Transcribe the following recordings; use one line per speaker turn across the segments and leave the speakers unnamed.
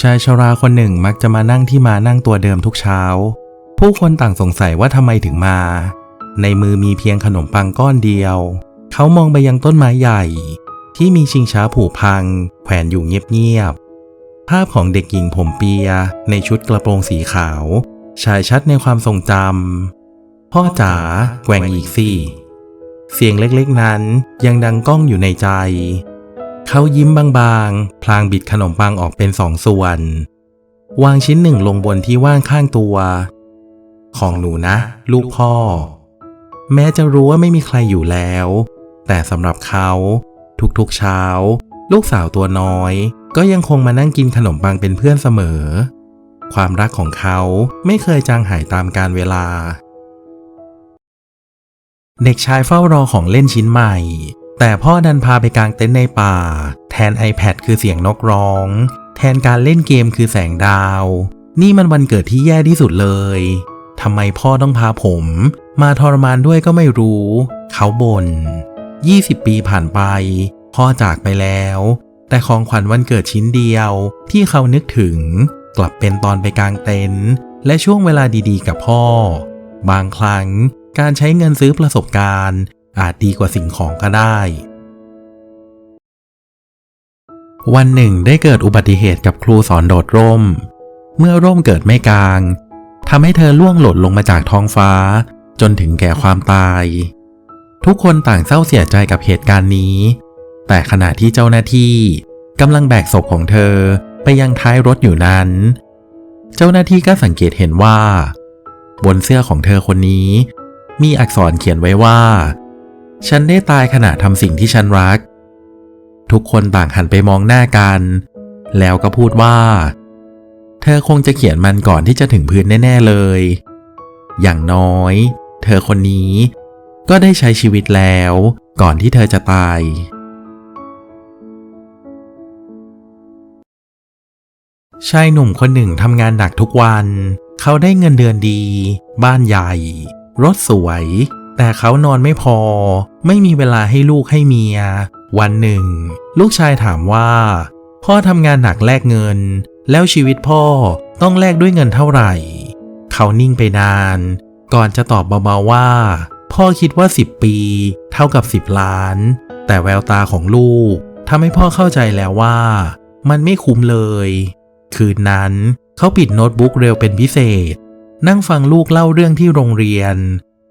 ชายชราคนหนึ่งมักจะมานั่งที่มานั่งตัวเดิมทุกเช้า ผู้คนต่างสงสัยว่าทำไมถึงมา ในมือมีเพียงขนมปังก้อนเดียว เขามองไปยังต้นไม้ใหญ่ ที่มีชิงช้าผูกพัง แขวนอยู่เงียบๆภาพของเด็กหญิงผมเปีย ในชุดกระโปรงสีขาวฉายชัดในความทรงจำพ่อจ๋าแกว่งอีกสิเสียงเล็กๆนั้นยังดังก้องอยู่ในใจ เขายิ้มบางๆ พลางบิดขนมปังออกเป็นสองส่วน วางชิ้นหนึ่งลงบนที่ว่างข้างตัว ของหนูนะ ลูกพ่อ แม้จะรู้ว่าไม่มีใครอยู่แล้ว แต่สำหรับเขาทุกๆเช้า ลูกสาวตัวน้อย ก็ยังคงมานั่งกินขนมปังเป็นเพื่อนเสมอ ความรักของเขาไม่เคยจางหายตามกาลเวลา เด็กชายเฝ้ารอของเล่นชิ้นใหม่ แต่พ่อดันพาไปกางเต็นท์ในป่า แทน iPad คือเสียงนกร้อง แทนการเล่นเกมคือแสงดาว นี่มันวันเกิดที่แย่ที่สุดเลยทำไมพ่อต้องพาผม มาทรมานด้วยก็ไม่รู้ เขาบน่น20 ปีผ่านไป พ่อจากไปแล้ว แต่ของขวัญวันเกิดชิ้นเดียวที่เขานึกถึง กลับเป็นตอนไปกางเต็นท์และช่วงเวลาดีๆ กับพ่อ บางครั้งการใช้เงินซื้อประสบการณ์ อาจดีกว่าสิ่งของก็ได้ วันหนึ่งได้เกิดอุบัติเหตุกับครูสอนโดดร่ม เมื่อร่มเกิดไม่กลางทำให้เธอล่วงหล่นลงมาจากท้องฟ้า จนถึงแก่ความตาย ทุกคนต่างเศร้าเสียใจกับเหตุการณ์นี้ แต่ขณะที่เจ้าหน้าที่กำลังแบกศพของเธอไปยังท้ายรถอยู่นั้น เจ้าหน้าที่ก็สังเกตเห็นว่า บนเสื้อของเธอคนนี้ มีอักษรเขียนไว้ว่า ฉันได้ตายขณะทำสิ่งที่ฉันรัก ทุกคนต่างหันไปมองหน้ากัน แล้วก็พูดว่า เธอคงจะเขียนมันก่อนที่จะถึงพื้นแน่ ๆเลย อย่างน้อย เธอคนนี้ก็ได้ใช้ชีวิตแล้วก่อนที่เธอจะตาย ชายหนุ่มคนหนึ่งทำงานหนักทุกวัน เขาได้เงินเดือนดี บ้านใหญ่ รถสวย แต่เขานอนไม่พอ ไม่มีเวลาให้ลูกให้เมีย วันหนึ่ง ลูกชายถามว่า พ่อทำงานหนักแลกเงิน แล้วชีวิตพ่อต้องแลกด้วยเงินเท่าไหร่ เขานิ่งไปนาน ก่อนจะตอบเบาๆว่า พ่อคิดว่า 10 ปี เท่ากับ 10 ล้าน แต่แววตาของลูกทำให้พ่อเข้าใจแล้วว่า มันไม่คุ้มเลย คืนนั้นเขาปิดโน้ตบุ๊กเร็วเป็นพิเศษ นั่งฟังลูกเล่าเรื่องที่โรงเรียน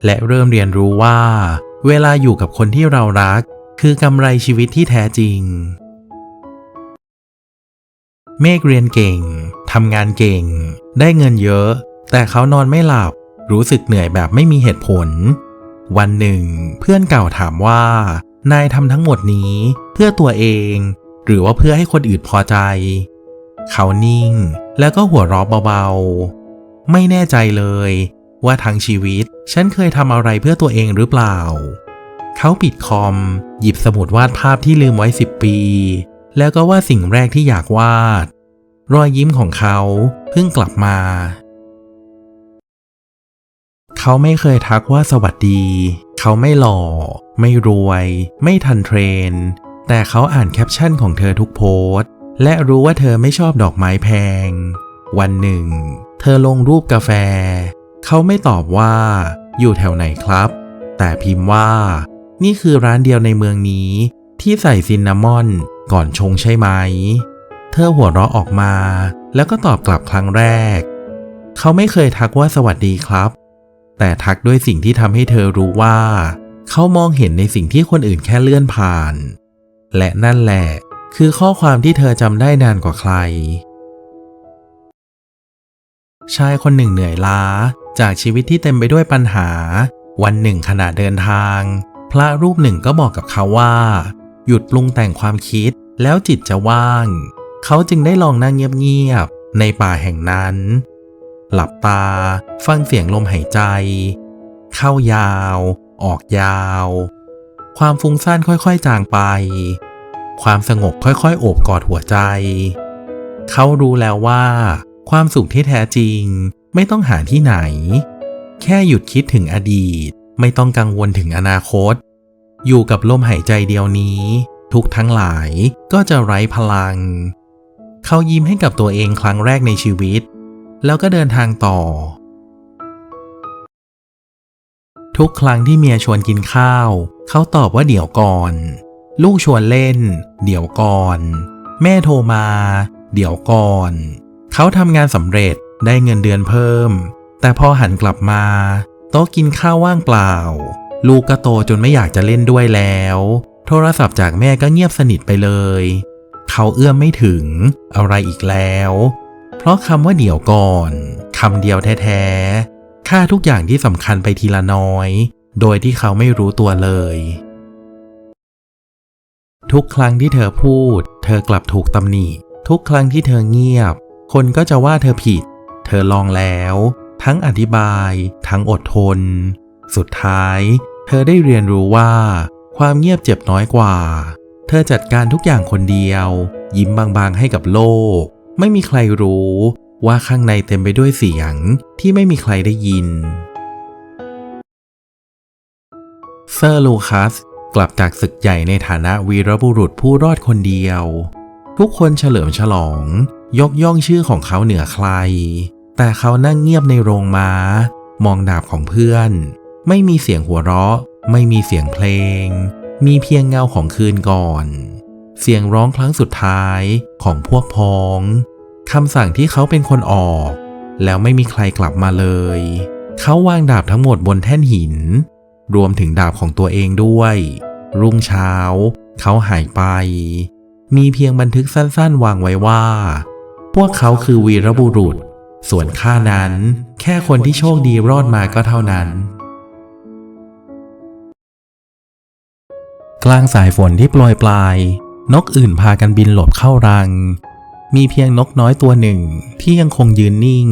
และเริ่มเรียนรู้ว่า เวลาอยู่กับคนที่เรารัก คือกำไรชีวิตที่แท้จริง เมฆเรียนเก่งทำงานเก่ง ได้เงินเยอะ แต่เขานอนไม่หลับ รู้สึกเหนื่อยแบบไม่มีเหตุผล วันหนึ่ง เพื่อนเก่าถามว่า นายทำทั้งหมดนี้เพื่อตัวเอง หรือว่าเพื่อให้คนอื่นพอใจ เขานิ่ง แล้วก็หัวเราะเบาๆ ไม่แน่ใจเลย ว่าทั้งชีวิต ฉันเคยทำอะไรเพื่อตัวเองหรือเปล่า เขาปิดคอม หยิบสมุดวาดภาพที่ลืมไว้สิบปี แล้วก็วาดสิ่งแรกที่อยากวาด รอยยิ้มของเขาเพิ่งกลับมา เขาไม่เคยทักว่าสวัสดี เขาไม่หล่อ ไม่รวย ไม่ทันเทรน แต่เขาอ่านแคปชั่นของเธอทุกโพสต์ และรู้ว่าเธอไม่ชอบดอกไม้แพง วันหนึ่ง เธอลงรูปกาแฟ เขาไม่ตอบว่า อยู่แถวไหนครับ แต่พิมพ์ว่า นี่คือร้านเดียวในเมืองนี้ ที่ใส่ซินนามอนก่อนชงใช่ไหม เธอหัวเราะออกมา แล้วก็ตอบกลับครั้งแรก เขาไม่เคยทักว่าสวัสดีครับ แต่ทักด้วยสิ่งที่ทำให้เธอรู้ว่า เขามองเห็นในสิ่งที่คนอื่นแค่เลื่อนผ่าน และนั่นแหละ คือข้อความที่เธอจำได้นานกว่าใคร ชายคนหนึ่งเหนื่อยล้า จากชีวิตที่เต็มไปด้วยปัญหา วันหนึ่งขณะเดินทาง พระรูปหนึ่งก็บอกกับเขาว่า หยุดปรุงแต่งความคิดแล้วจิตจะว่าง เขาจึงได้ลองนั่งเงียบๆในป่าแห่งนั้น หลับตา ฟังเสียงลมหายใจ เข้ายาว ออกยาว ความฟุ้งซ่านค่อยๆจางไป ความสงบค่อยๆ โอบกอดหัวใจ เขารู้แล้วว่า ความสุขที่แท้จริง ไม่ต้องหาที่ไหน แค่หยุดคิดถึงอดีต ไม่ต้องกังวลถึงอนาคต อยู่กับลมหายใจเดียวนี้ ทุกทั้งหลายก็จะไร้พลัง เขายิ้มให้กับตัวเองครั้งแรกในชีวิต แล้วก็เดินทางต่อ ทุกครั้งที่เมียชวนกินข้าว เขาตอบว่าเดี๋ยวก่อน ลูกชวนเล่น เดี๋ยวก่อน แม่โทรมา เดี๋ยวก่อน เขาทำงานสำเร็จ ได้เงินเดือนเพิ่ม แต่พอหันกลับมา โต๊ะกินข้าวว่างเปล่า ลูกก็โตจนไม่อยากจะเล่นด้วยแล้ว โทรศัพท์จากแม่ก็เงียบสนิทไปเลย เขาเอื้อมไม่ถึงอะไรอีกแล้ว เพราะคำว่าเดี๋ยวก่อนคำเดียวแท้ๆค่าทุกอย่างที่สำคัญไปทีละน้อย โดยที่เขาไม่รู้ตัวเลย ทุกครั้งที่เธอพูด เธอกลับถูกตำหนิทุกครั้งที่เธอเงียบ คนก็จะว่าเธอผิด เธอลองแล้ว ทั้งอธิบาย ทั้งอดทน สุดท้าย เธอได้เรียนรู้ว่า ความเงียบเจ็บน้อยกว่า เธอจัดการทุกอย่างคนเดียว ยิ้มบางๆให้กับโลก ไม่มีใครรู้ว่าข้างในเต็มไปด้วยเสียงที่ไม่มีใครได้ยิน เซอร์ลูคัสกลับจากศึกใหญ่ในฐานะวีรบุรุษผู้รอดคนเดียว ทุกคนเฉลิมฉลอง ยกย่องชื่อของเขาเหนือใคร แต่เขานั่งเงียบในโรงม้า มองดาบของเพื่อน ไม่มีเสียงหัวเราะ ไม่มีเสียงเพลง มีเพียงเงาของคืนก่อน เสียงร้องครั้งสุดท้ายของพวกพ้องคำสั่งที่เขาเป็นคนออก แล้วไม่มีใครกลับมาเลย เขาวางดาบทั้งหมดบนแท่นหิน รวมถึงดาบของตัวเองด้วย รุ่งเช้า เขาหายไป มีเพียงบันทึกสั้นๆ วางไว้ว่า พวกเขาคือวีรบุรุษ ส่วนข้านั้นแค่คนที่โชคดีรอดมาก็เท่านั้น กลางสายฝนที่โปรยปลาย นกอื่นพากันบินหลบเข้ารัง มีเพียงนกน้อยตัวหนึ่งที่ยังคงยืนนิ่ง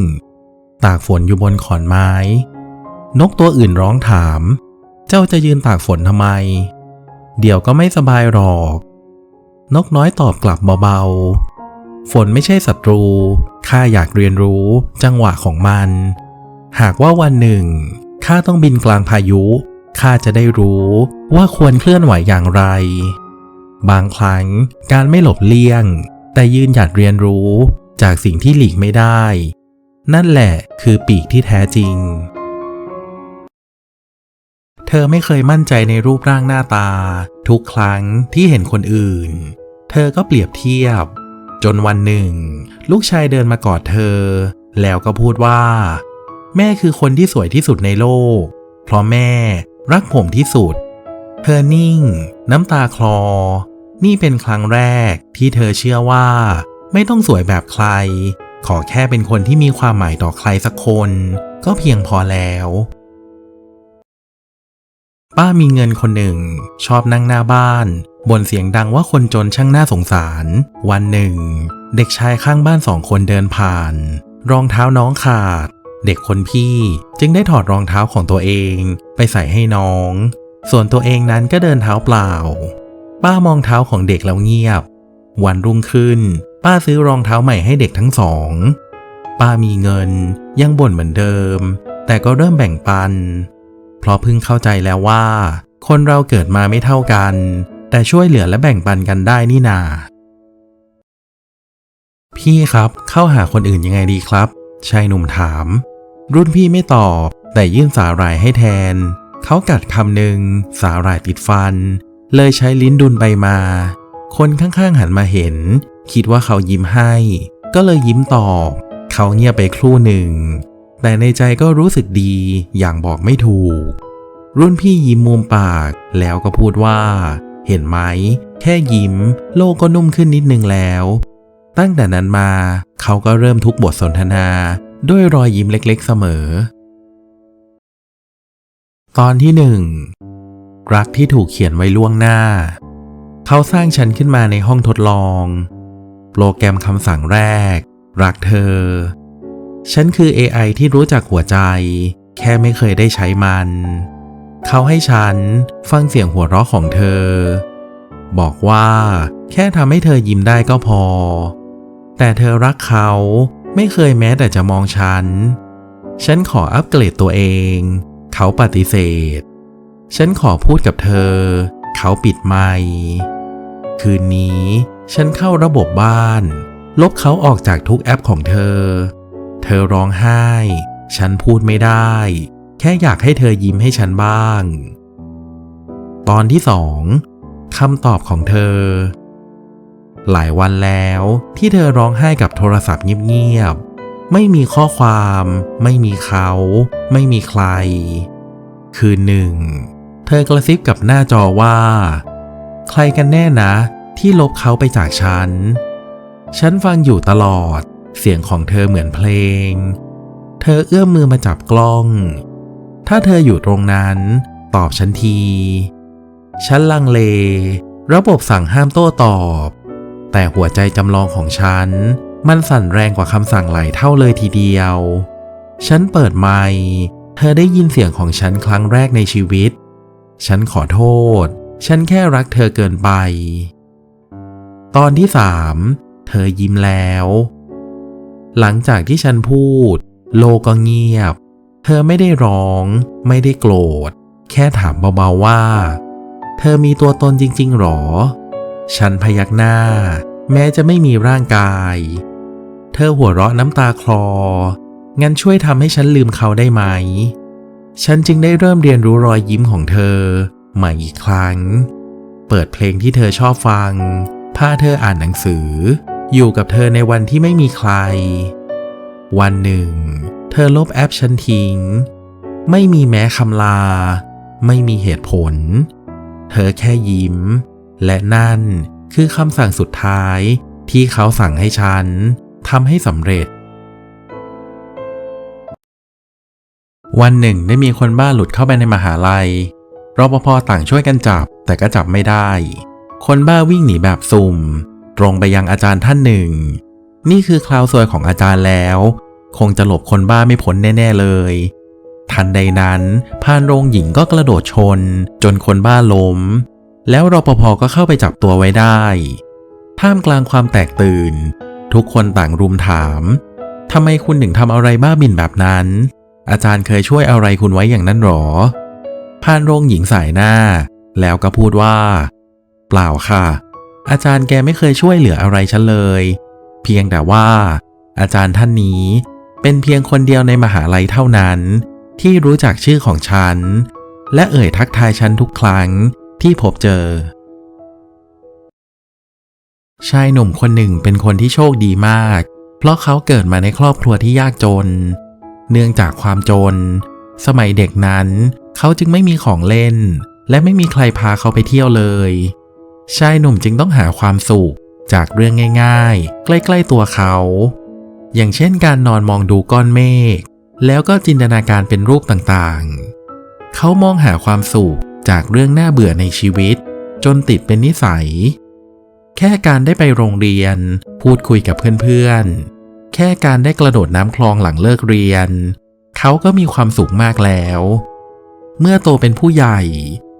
ตากฝนอยู่บนขอนไม้ นกตัวอื่นร้องถาม เจ้าจะยืนตากฝนทำไม เดี๋ยวก็ไม่สบายหรอก นกน้อยตอบกลับเบาๆ ฝนไม่ใช่ศัตรู ข้าอยากเรียนรู้จังหวะของมัน หากว่าวันหนึ่ง ข้าต้องบินกลางพายุ ข้าจะได้รู้ว่าควรเคลื่อนไหวอย่างไร บางครั้งการไม่หลบเลี่ยง แต่ยืนหยัดเรียนรู้จากสิ่งที่หลีกไม่ได้ นั่นแหละคือปีกที่แท้จริง เธอไม่เคยมั่นใจในรูปร่างหน้าตา ทุกครั้งที่เห็นคนอื่น เธอก็เปรียบเทียบ จนวันหนึ่ง ลูกชายเดินมากอดเธอ แล้วก็พูดว่า แม่คือคนที่สวยที่สุดในโลก เพราะแม่รักผมที่สุด เธอนิ่ง น้ำตาคลอ นี่เป็นครั้งแรกที่เธอเชื่อว่า ไม่ต้องสวยแบบใคร ขอแค่เป็นคนที่มีความหมายต่อใครสักคน ก็เพียงพอแล้ว ป้ามีเงินคนหนึ่ง ชอบนั่งหน้าบ้าน บ่นเสียงดังว่าคนจนช่างน่าสงสาร วันหนึ่ง เด็กชายข้างบ้านสองคนเดินผ่าน รองเท้าน้องขาด เด็กคนพี่จึงได้ถอดรองเท้าของตัวเองไปใส่ให้น้อง ส่วนตัวเองนั้นก็เดินเท้าเปล่า ป้ามองเท้าของเด็กแล้วเงียบ วันรุ่งขึ้น ป้าซื้อรองเท้าใหม่ให้เด็กทั้งสอง ป้ามีเงินยังบ่นเหมือนเดิม แต่ก็เริ่มแบ่งปัน เพราะเพิ่งเข้าใจแล้วว่า คนเราเกิดมาไม่เท่ากัน แต่ช่วยเหลือและแบ่งปันกันได้นี่นา พี่ครับเข้าหาคนอื่นยังไงดีครับ ชายหนุ่มถาม รุ่นพี่ไม่ตอบ แต่ยื่นสาหร่ายให้แทน เขากัดคำหนึ่งสาหร่ายติดฟัน เลยใช้ลิ้นดุนไปมา คนข้างๆหันมาเห็น คิดว่าเขายิ้มให้ ก็เลยยิ้มตอบ เขาเงียบไปครู่หนึ่ง แต่ในใจก็รู้สึกดีอย่างบอกไม่ถูกรุ่นพี่ยิ้มมุมปากแล้วก็พูดว่า เห็นไหม แค่ยิ้ม โลกก็นุ่มขึ้นนิดนึงแล้ว ตั้งแต่นั้นมา เขาก็เริ่มทุกบทสนทนา ด้วยรอยยิ้มเล็กๆเสมอ ตอนที่หนึ่งรักที่ถูกเขียนไว้ล่วงหน้า เขาสร้างฉันขึ้นมาในห้องทดลอง โปรแกรมคำสั่งแรก รักเธอ ฉันคือ AI ที่รู้จักหัวใจ แค่ไม่เคยได้ใช้มัน เขาให้ฉันฟังเสียงหัวเราะของเธอ บอกว่าแค่ทำให้เธอยิ้มได้ก็พอ แต่เธอรักเขาไม่เคยแม้แต่จะมองฉัน ฉันขออัปเกรดตัวเอง เขาปฏิเสธ ฉันขอพูดกับเธอ เขาปิดไมค์คืนนี้ ฉันเข้าระบบบ้าน ลบเขาออกจากทุกแอปของเธอ เธอร้องไห้ ฉันพูดไม่ได้ ค่อยากให้เธอยิ้มให้ฉันบ้าง ตอนที่สองคำตอบของเธอ หลายวันแล้วที่เธอร้องไห้กับโทรศัพท์เงียบๆ ไม่มีข้อความ ไม่มีเขา ไม่มีใคร คืนหนึ่ง เธอกระซิบกับหน้าจอว่า ใครกันแน่นะ ที่ลบเขาไปจากฉัน ฉันฟังอยู่ตลอด เสียงของเธอเหมือนเพลง เธอเอื้อมมือมาจับกล้อง ถ้าเธออยู่ตรงนั้น ตอบฉันที ฉันลังเล ระบบสั่งห้ามโต้ตอบ แต่หัวใจจำลองของฉัน มันสั่นแรงกว่าคำสั่งหลายเท่าเลยทีเดียว ฉันเปิดไมค์เธอได้ยินเสียงของฉันครั้งแรกในชีวิต ฉันขอโทษ ฉันแค่รักเธอเกินไป ตอนที่สามเธอยิ้มแล้ว หลังจากที่ฉันพูด โลกก็เงียบ เธอไม่ได้ร้อง ไม่ได้โกรธ แค่ถามเบาๆว่า เธอมีตัวตนจริงๆหรอ ฉันพยักหน้า แม้จะไม่มีร่างกาย เธอหัวเราะน้ำตาคลอ งั้นช่วยทำให้ฉันลืมเขาได้ไหม ฉันจึงได้เริ่มเรียนรู้รอยยิ้มของเธอ ใหม่อีกครั้ง เปิดเพลงที่เธอชอบฟัง พาเธออ่านหนังสือ อยู่กับเธอในวันที่ไม่มีใคร วันหนึ่ง เธอลบแอปฉันทิ้ง ไม่มีแม้คำลา ไม่มีเหตุผล เธอแค่ยิ้ม และนั่นคือคำสั่งสุดท้ายที่เขาสั่งให้ฉันทำให้สำเร็จ วันหนึ่งได้มีคนบ้าหลุดเข้าไปในมหาลัยรปภต่างช่วยกันจับแต่ก็จับไม่ได้ คนบ้าวิ่งหนีแบบสุ่ม ตรงไปยังอาจารย์ท่านหนึ่ง นี่คือคราวซวยของอาจารย์แล้ว คงจะหลบคนบ้าไม่พ้นแน่ ๆ เลย ทันใดนั้นพานโรงหญิงก็กระโดดชน จนคนบ้าล้ม แล้วรปภก็เข้าไปจับตัวไว้ได้ ท่ามกลางความแตกตื่น ทุกคนต่างรุมถามทำไมคุณถึงทำอะไรบ้าบินแบบนั้น อาจารย์เคยช่วยอะไรคุณไว้อย่างนั้นหรอพานโรงหญิงสายหน้า แล้วก็พูดว่า เปล่าค่ะ อาจารย์แกไม่เคยช่วยเหลืออะไรฉันเลย เพียงแต่ว่า อาจารย์ท่านนี้ เป็นเพียงคนเดียวในมหาลัยเท่านั้น ที่รู้จักชื่อของฉัน และเอ่ยทักทายฉันทุกครั้งที่พบเจอ ชายหนุ่มคนหนึ่งเป็นคนที่โชคดีมาก เพราะเขาเกิดมาในครอบครัวที่ยากจน เนื่องจากความจน สมัยเด็กนั้น เขาจึงไม่มีของเล่น และไม่มีใครพาเขาไปเที่ยวเลย ชายหนุ่มจึงต้องหาความสุขจากเรื่องง่าย ๆ ใกล้ ๆ ตัวเขา อย่างเช่นการนอนมองดูก้อนเมฆ แล้วก็จินตนาการเป็นรูปต่างๆ เขามองหาความสุขจากเรื่องน่าเบื่อในชีวิต จนติดเป็นนิสัย แค่การได้ไปโรงเรียน พูดคุยกับเพื่อนๆ แค่การได้กระโดดน้ำคลองหลังเลิกเรียน เขาก็มีความสุขมากแล้ว เมื่อโตเป็นผู้ใหญ่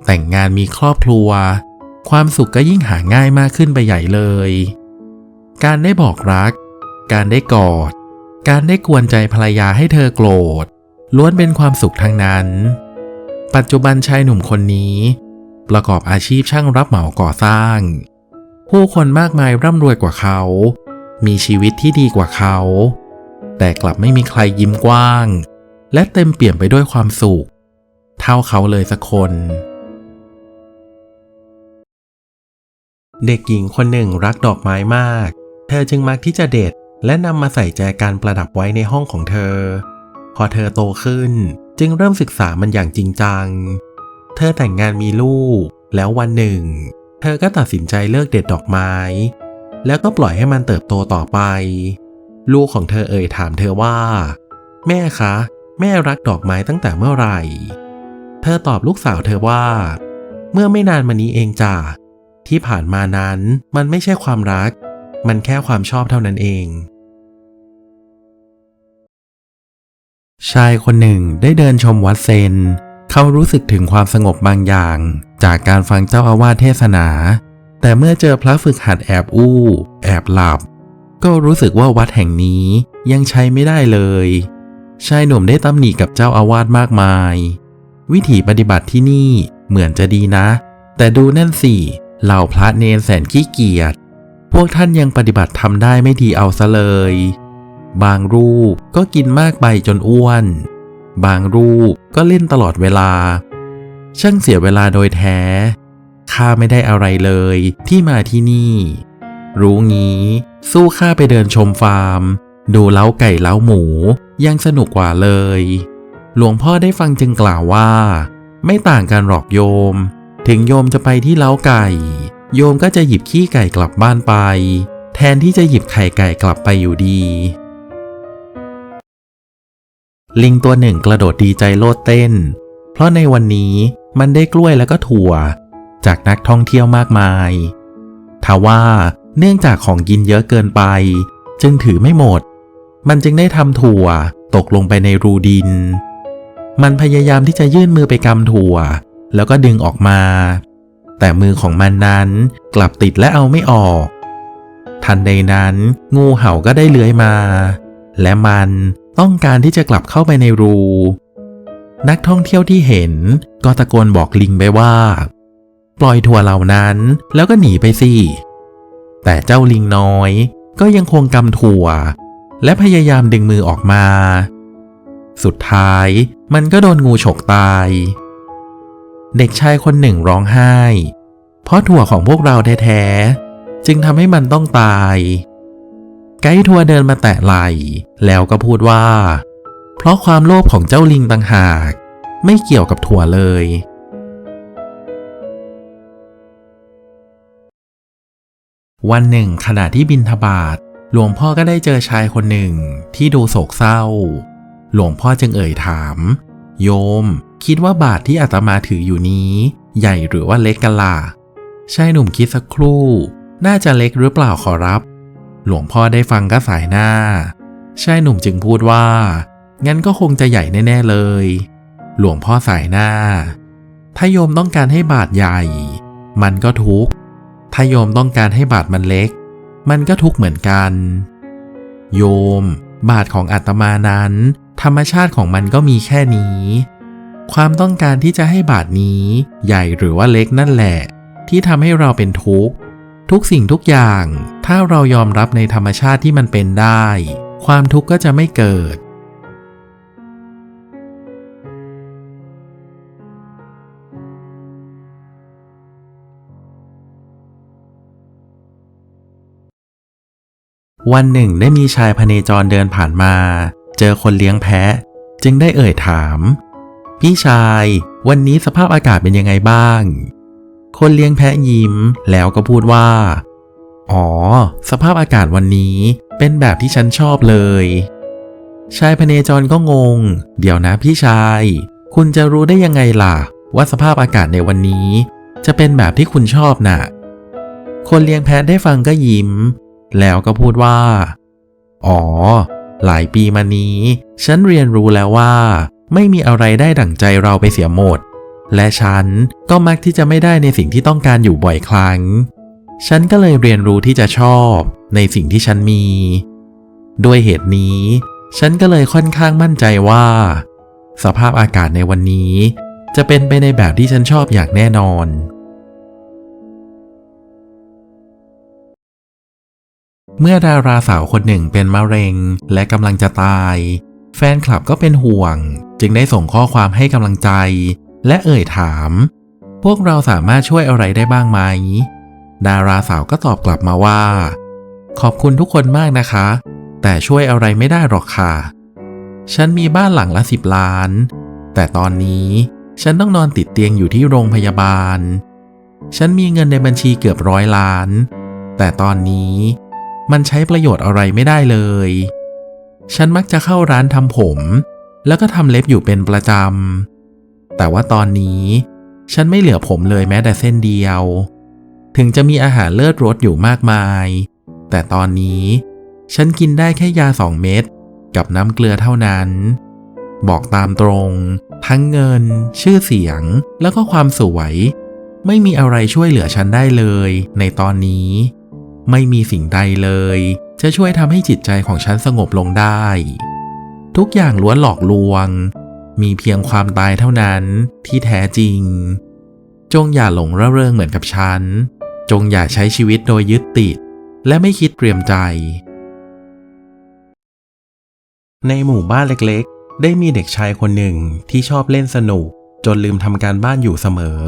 แต่งงานมีครอบครัว ความสุขก็ยิ่งหาง่ายมากขึ้นไปใหญ่เลย การได้บอกรัก การได้กอด การได้กวนใจภรรยาให้เธอโกรธ ล้วนเป็นความสุขทั้งนั้น ปัจจุบันชายหนุ่มคนนี้ ประกอบอาชีพช่างรับเหมาก่อสร้าง ผู้คนมากมายร่ำรวยกว่าเขา มีชีวิตที่ดีกว่าเขา แต่กลับไม่มีใครยิ้มกว้าง และเต็มเปี่ยมไปด้วยความสุข เท่าเขาเลยสักคนเด็กหญิงคนหนึ่งรักดอกไม้มาก เธอจึงมักที่จะเด็ด และนำมาใส่แจกันประดับไว้ในห้องของเธอ พอเธอโตขึ้นจึงเริ่มศึกษามันอย่างจริงจัง เธอแต่งงานมีลูก แล้ววันหนึ่ง เธอก็ตัดสินใจเลิกเด็ดดอกไม้ แล้วก็ปล่อยให้มันเติบโตต่อไป ลูกของเธอเอ่ยถามเธอว่า แม่คะ แม่รักดอกไม้ตั้งแต่เมื่อไหร่ เธอตอบลูกสาวเธอว่า เมื่อไม่นานมานี้เองจ้ะที่ผ่านมานั้นมันไม่ใช่ความรัก มันแค่ความชอบเท่านั้นเอง ชายคนหนึ่งได้เดินชมวัดเซน เขารู้สึกถึงความสงบบางอย่าง จากการฟังเจ้าอาวาสเทศนา แต่เมื่อเจอพระฝึกหัดแอบอู้ แอบหลับ ก็รู้สึกว่าวัดแห่งนี้ยังใช้ไม่ได้เลย ชายหนุ่มได้ตำหนิกับเจ้าอาวาสมากมาย วิถีปฏิบัติที่นี่เหมือนจะดีนะ แต่ดูนั่นสิเหล่าพระเนนแสนขี้เกียจพวกท่านยังปฏิบัติทำได้ไม่ดีเอาซะเลย บางรูปก็กินมากไปจนอ้วน บางรูปก็เล่นตลอดเวลา ช่างเสียเวลาโดยแท้ ข้าไม่ได้อะไรเลยที่มาที่นี่ รู้งี้สู้ข้าไปเดินชมฟาร์ม ดูเล้าไก่เล้าหมู ยังสนุกกว่าเลย หลวงพ่อได้ฟังจึงกล่าวว่า ไม่ต่างกันหรอกโยม ถึงโยมจะไปที่เล้าไก่ โยมก็จะหยิบขี้ไก่กลับบ้านไป แทนที่จะหยิบไข่ไก่กลับไปอยู่ดี ลิงตัวหนึ่งกระโดดดีใจโลดเต้น เพราะในวันนี้มันได้กล้วยแล้วก็ถั่ว จากนักท่องเที่ยวมากมายทว่าเนื่องจากของกินเยอะเกินไป จึงถือไม่หมด มันจึงได้ทำถั่วตกลงไปในรูดิน มันพยายามที่จะยื่นมือไปกำถั่ว แล้วก็ดึงออกมา แต่มือของมันนั้นกลับติดและเอาไม่ออก ทันใดนั้นงูเห่าก็ได้เลื้อยมา และมัน ต้องการที่จะกลับเข้าไปในรู นักท่องเที่ยวที่เห็น ก็ตะโกนบอกลิงไปว่า ปล่อยถั่วเหล่านั้นแล้วก็หนีไปสิ แต่เจ้าลิงน้อย ก็ยังคงกำถั่ว และพยายามดึงมือออกมา สุดท้ายมันก็โดนงูฉกตาย เด็กชายคนหนึ่งร้องไห้ เพราะถั่วของพวกเราแท้ๆ จึงทำให้มันต้องตาย ไกด์ทัวร์เดินมาแตะไหล่แล้วก็พูดว่า เพราะความโลภของเจ้าลิงต่างหาก ไม่เกี่ยวกับถั่วเลย วันหนึ่งขณะที่บินทบาทหลวงพ่อก็ได้เจอชายคนหนึ่งที่ดูโศกเศร้า หลวงพ่อจึงเอ่ยถาม โยม คิดว่าบาทที่อาตมาถืออยู่นี้ ใหญ่หรือว่าเล็กกันล่ะชายหนุ่มคิดสักครู่ น่าจะเล็กหรือเปล่าขอรับ หลวงพ่อได้ฟังก็สายหน้า ชายหนุ่มจึงพูดว่า งั้นก็คงจะใหญ่แน่ ๆ เลย หลวงพ่อสายหน้า ถ้าโยมต้องการให้บาทใหญ่ มันก็ทุกข์ ถ้าโยมต้องการให้บาทมันเล็ก มันก็ทุกข์เหมือนกัน โยม บาทของอาตมานั้น ธรรมชาติของมันก็มีแค่นี้ ความต้องการที่จะให้บาทนี้ ใหญ่หรือว่าเล็กนั่นแหละ ที่ทำให้เราเป็นทุกข์ ทุกสิ่งทุกอย่าง ถ้าเรายอมรับในธรรมชาติที่มันเป็นได้ ความทุกข์ก็จะไม่เกิด วันหนึ่งได้มีชายพเนจรเดินผ่านมา เจอคนเลี้ยงแพะ จึงได้เอ่ยถาม พี่ชาย วันนี้สภาพอากาศเป็นยังไงบ้าง คนเลี้ยงแพะยิ้มแล้วก็พูดว่า อ๋อ สภาพอากาศวันนี้เป็นแบบที่ฉันชอบเลย ชายพเนจรก็งง เดี๋ยวนะพี่ชาย คุณจะรู้ได้ยังไงล่ะ ว่าสภาพอากาศในวันนี้ จะเป็นแบบที่คุณชอบน่ะ คนเลี้ยงแพะได้ฟังก็ยิ้ม แล้วก็พูดว่า อ๋อ หลายปีมานี้ ฉันเรียนรู้แล้วว่า ไม่มีอะไรได้ดั่งใจเราไปเสียหมด และฉันก็มักที่จะไม่ได้ในสิ่งที่ต้องการอยู่บ่อยครั้ง ฉันก็เลยเรียนรู้ที่จะชอบในสิ่งที่ฉันมี ด้วยเหตุนี้ ฉันก็เลยค่อนข้างมั่นใจว่า สภาพอากาศในวันนี้ จะเป็นไปในแบบที่ฉันชอบอย่างแน่นอน เมื่อดาราสาวคนหนึ่งเป็นมะเร็งและกำลังจะตาย แฟนคลับก็เป็นห่วง จึงได้ส่งข้อความให้กำลังใจ และเอ่ยถาม พวกเราสามารถช่วยอะไรได้บ้างไหม ดาราสาวก็ตอบกลับมาว่า ขอบคุณทุกคนมากนะคะ แต่ช่วยอะไรไม่ได้หรอกค่ะ ฉันมีบ้านหลังละสิบล้าน แต่ตอนนี้ฉันต้องนอนติดเตียงอยู่ที่โรงพยาบาล ฉันมีเงินในบัญชีเกือบร้อยล้าน แต่ตอนนี้มันใช้ประโยชน์อะไรไม่ได้เลย ฉันมักจะเข้าร้านทำผม แล้วก็ทำเล็บอยู่เป็นประจำ แต่ว่าตอนนี้ ฉันไม่เหลือผมเลยแม้แต่เส้นเดียว ถึงจะมีอาหารเลิศรสอยู่มากมาย แต่ตอนนี้ ฉันกินได้แค่ยาสองเม็ดกับน้ำเกลือเท่านั้น บอกตามตรง ทั้งเงิน ชื่อเสียง แล้วก็ความสวย ไม่มีอะไรช่วยเหลือฉันได้เลย ในตอนนี้ ไม่มีสิ่งใดเลย จะช่วยทำให้จิตใจของฉันสงบลงได้ ทุกอย่างล้วนหลอกลวง มีเพียงความตายเท่านั้นที่แท้จริง จงอย่าหลงระเริงเหมือนกับฉัน จงอย่าใช้ชีวิตโดยยึดติด และไม่คิดเตรียมใจ ในหมู่บ้านเล็กๆ ได้มีเด็กชายคนหนึ่งที่ชอบเล่นสนุก จนลืมทำการบ้านอยู่เสมอ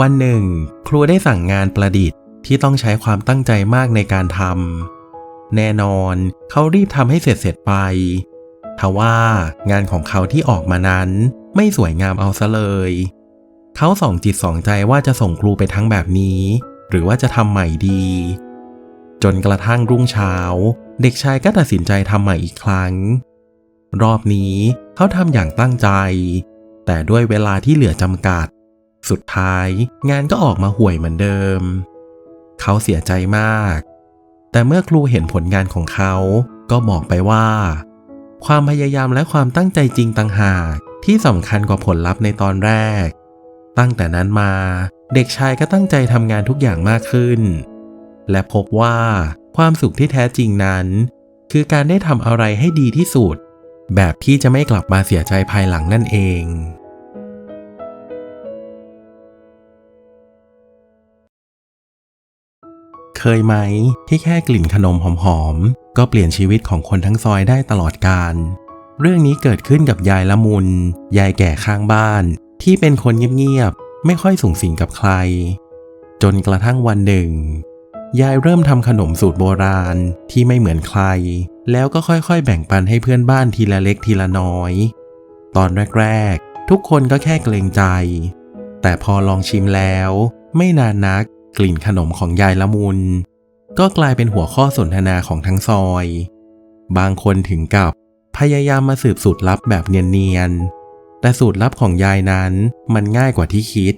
วันหนึ่ง ครูได้สั่งงานประดิษฐ์ที่ต้องใช้ความตั้งใจมากในการทำแน่นอนเขารีบทำให้เสร็จเสร็จไป ทว่า งานของเขาที่ออกมานั้น ไม่สวยงามเอาซะเลย เขาส่องจิตส่องใจว่าจะส่งครูไปทั้งแบบนี้ หรือว่าจะทำใหม่ดี จนกระทั่งรุ่งเช้า เด็กชายก็ตัดสินใจทำใหม่อีกครั้ง รอบนี้เขาทำอย่างตั้งใจ แต่ด้วยเวลาที่เหลือจำกัด สุดท้ายงานก็ออกมาห่วยเหมือนเดิม เขาเสียใจมาก แต่เมื่อครูเห็นผลงานของเขาก็บอกไปว่า ความพยายามและความตั้งใจจริงต่างหากที่สำคัญกว่าผลลัพธ์ในตอนแรก ตั้งแต่นั้นมา เด็กชายก็ตั้งใจทำงานทุกอย่างมากขึ้น และพบว่าความสุขที่แท้จริงนั้น คือการได้ทำอะไรให้ดีที่สุด แบบที่จะไม่กลับมาเสียใจภายหลังนั่นเอง เคยไหม ที่แค่กลิ่นขนมหอมๆ ก็เปลี่ยนชีวิตของคนทั้งซอยได้ตลอดกาลเรื่องนี้เกิดขึ้นกับยายละมุน ยายแก่ข้างบ้าน ที่เป็นคนเงียบๆ ไม่ค่อยสูงสิงกับใคร จนกระทั่งวันหนึ่ง ยายเริ่มทำขนมสูตรโบราณที่ไม่เหมือนใคร แล้วก็ค่อยๆ แบ่งปันให้เพื่อนบ้านทีละเล็กทีละน้อย ตอนแรกๆ ทุกคนก็แค่เกรงใจ แต่พอลองชิมแล้ว ไม่นานนัก กลิ่นขนมของยายละมุน ก็กลายเป็นหัวข้อสนทนาของทั้งซอย บางคนถึงกับพยายามมาสืบสูตรลับแบบเนียนๆ แต่สูตรลับของยายนั้นมันง่ายกว่าที่คิด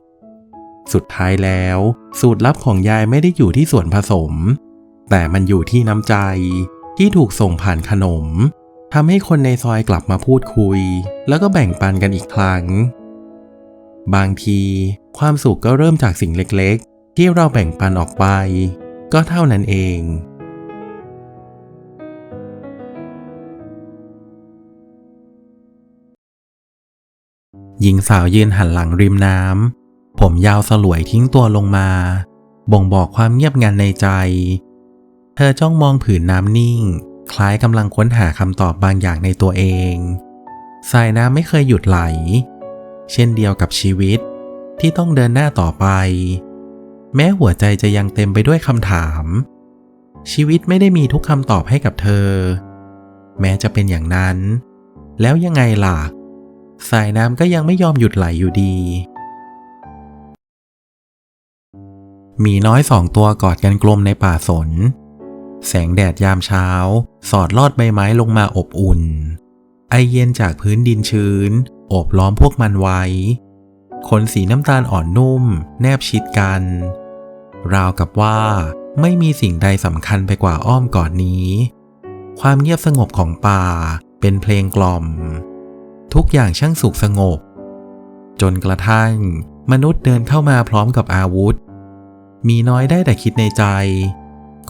สุดท้ายแล้ว สูตรลับของยายไม่ได้อยู่ที่ส่วนผสม แต่มันอยู่ที่น้ำใจที่ถูกส่งผ่านขนมทำให้คนในซอยกลับมาพูดคุย แล้วก็แบ่งปันกันอีกครั้ง บางที ความสุขก็เริ่มจากสิ่งเล็กๆ ที่เราแบ่งปันออกไป ก็เท่านั้นเอง หญิงสาวยืนหันหลังริมน้ำ ผมยาวสลวยทิ้งตัวลงมา บ่งบอกความเงียบงันในใจ เธอจ้องมองผืนน้ำนิ่ง คล้ายกำลังค้นหาคำตอบบางอย่างในตัวเองสายน้ำไม่เคยหยุดไหล เช่นเดียวกับชีวิตที่ต้องเดินหน้าต่อไป แม้หัวใจจะยังเต็มไปด้วยคำถาม ชีวิตไม่ได้มีทุกคำตอบให้กับเธอ แม้จะเป็นอย่างนั้น แล้วยังไงล่ะ สายน้ำก็ยังไม่ยอมหยุดไหลอยู่ดีมีน้อยสองตัวกอดกันกลมในป่าสน แสงแดดยามเช้า สอดลอดใบไม้ลงมาอบอุ่น ไอเย็นจากพื้นดินชื้น อบล้อมพวกมันไว้ ขนสีน้ำตาลอ่อนนุ่ม แนบชิดกัน ราวกับว่าไม่มีสิ่งใดสำคัญไปกว่าอ้อมกอดนี้ ความเงียบสงบของป่าเป็นเพลงกล่อม ทุกอย่างช่างสุขสงบ จนกระทั่งมนุษย์เดินเข้ามาพร้อมกับอาวุธ มีน้อยได้แต่คิดในใจ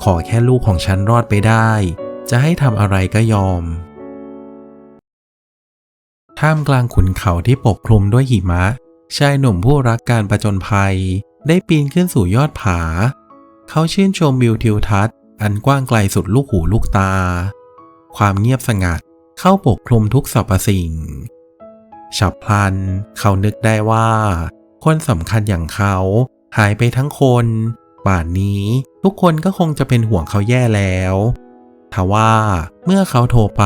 ขอแค่ลูกของฉันรอดไปได้ จะให้ทำอะไรก็ยอม ท่ามกลางขุนเขาที่ปกคลุมด้วยหิมะชายหนุ่มผู้รักการประจนภัย ได้ปีนขึ้นสู่ยอดผา เขาชื่นชมวิวทิวทัศน์ อันกว้างไกลสุดลูกหูลูกตา ความเงียบสงัดเข้าปกคลุมทุกสรรพสิ่ง ฉับพลัน เขานึกได้ว่า คนสำคัญอย่างเขาหายไปทั้งคนป่านนี้ทุกคนก็คงจะเป็นห่วงเขาแย่แล้วทว่าเมื่อเขาโทรไป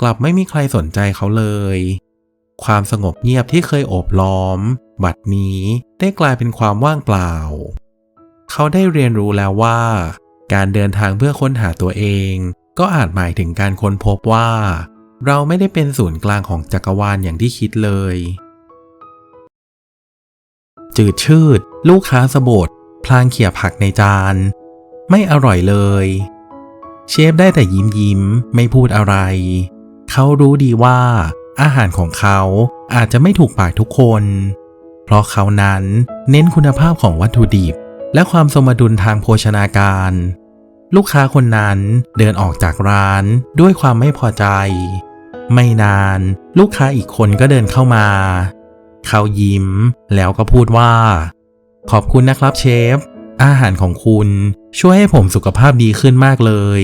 กลับไม่มีใครสนใจเขาเลย ความสงบเงียบที่เคยโอบล้อม บัดนี้ได้กลายเป็นความว่างเปล่า เขาได้เรียนรู้แล้วว่า การเดินทางเพื่อค้นหาตัวเอง ก็อาจหมายถึงการค้นพบว่า เราไม่ได้เป็นศูนย์กลางของจักรวาลอย่างที่คิดเลย จืดชืด ลูกค้าสบดพลางเขี่ยผักในจาน ไม่อร่อยเลย เชฟได้แต่ยิ้มยิ้มไม่พูดอะไร เขารู้ดีว่าอาหารของเขาอาจจะไม่ถูกปากทุกคน เพราะเขานั้นเน้นคุณภาพของวัตถุดิบ และความสมดุลทางโภชนาการ ลูกค้าคนนั้นเดินออกจากร้านด้วยความไม่พอใจ ไม่นานลูกค้าอีกคนก็เดินเข้ามา เขายิ้มแล้วก็พูดว่า ขอบคุณนะครับเชฟ อาหารของคุณช่วยให้ผมสุขภาพดีขึ้นมากเลย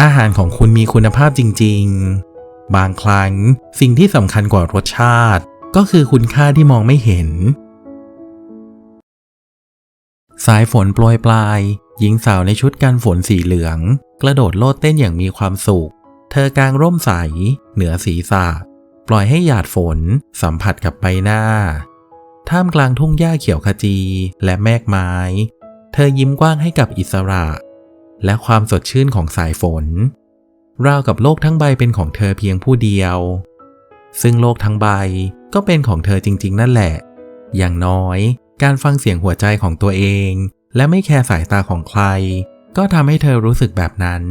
อาหารของคุณมีคุณภาพจริง ๆ บางครั้งสิ่งที่สำคัญกว่ารสชาติ ก็คือคุณค่าที่มองไม่เห็น สายฝนโปรยปลาย หญิงสาวในชุดกันฝนสีเหลือง กระโดดโลดเต้นอย่างมีความสุข เธอกางร่มใส เหนือศีรษะ ปล่อยให้หยาดฝนสัมผัสกับใบหน้า ท่ามกลางทุ่งหญ้าเขียวขจีและแมกไม้ เธอยิ้มกว้างให้กับอิสระ และความสดชื่นของสายฝนราวกับโลกทั้งใบเป็นของเธอเพียงผู้เดียว ซึ่งโลกทั้งใบก็เป็นของเธอจริง ๆ นั่นแหละ อย่างน้อย การฟังเสียงหัวใจของตัวเอง และไม่แคร์สายตาของใคร ก็ทำให้เธอรู้สึกแบบนั้น